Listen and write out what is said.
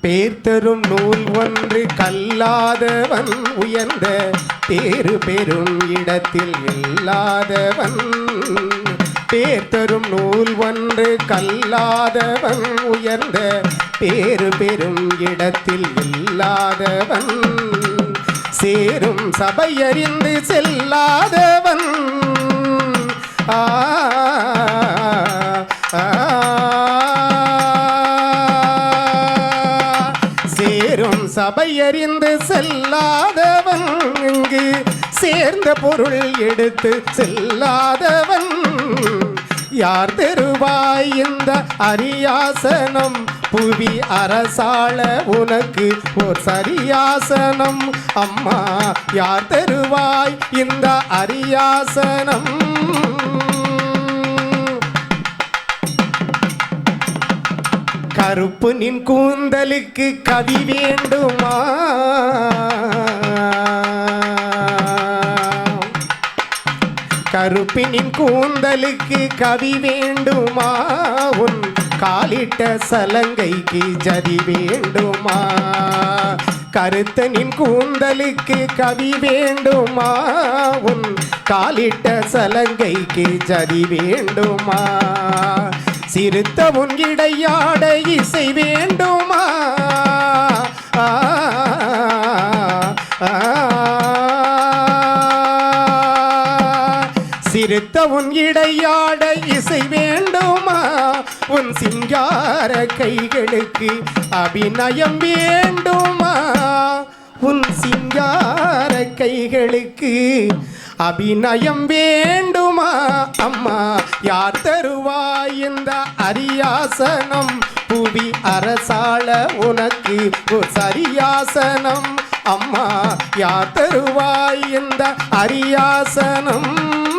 பேர் தரும் நூல் ஒன்று கல்லாதவன் உயர்ந்த தேறு பெரும் இடத்தில் இல்லாதவன். பேர் தரும் நூல் ஒன்று கல்லாதவன் உயர்ந்த பேரு பெரும் இடத்தில் இல்லாதவன். சேரும் சபையறிந்து செல்லாதவன். சபையறிந்து செல்லாதவன் இங்கு சேர்ந்த பொருள் எடுத்து செல்லாதவன். யார் தெருவாய் இந்த அரியாசனம்? புவி அரசாள உனக்கு ஓர் சரியாசனம். அம்மா யார் தெருவாய் இந்த அரியாசனம்? கருப்பு நின் கூந்தலுக்கு கவி வேண்டுமா? கருப்பினின் கூந்தலுக்கு கவி வேண்டுமா? உன் காலிட்ட சலங்கைக்கு ஜதி வேண்டுமா? கருத்தனின் கூந்தலுக்கு கவி வேண்டுமா? உன் காலிட்ட சலங்கைக்கு ஜதி வேண்டுமா? சிறுத்த உன் இசை வேண்டுமா? ஆ, ஆ, சிறுத்த உன் இசை வேண்டுமா? உன் சிங்கார கைகளுக்கு அபிநயம் வேண்டுமா? உன் சிங்கார கைகளுக்கு அபிநயம் வேண்டுமா? அம்மா யார் தருவாய் இந்த அரியாசனம்? புவி அரசாள உனக்கு ஒரு சரியாசனம். அம்மா யார் தருவாய் இந்த அரியாசனம்?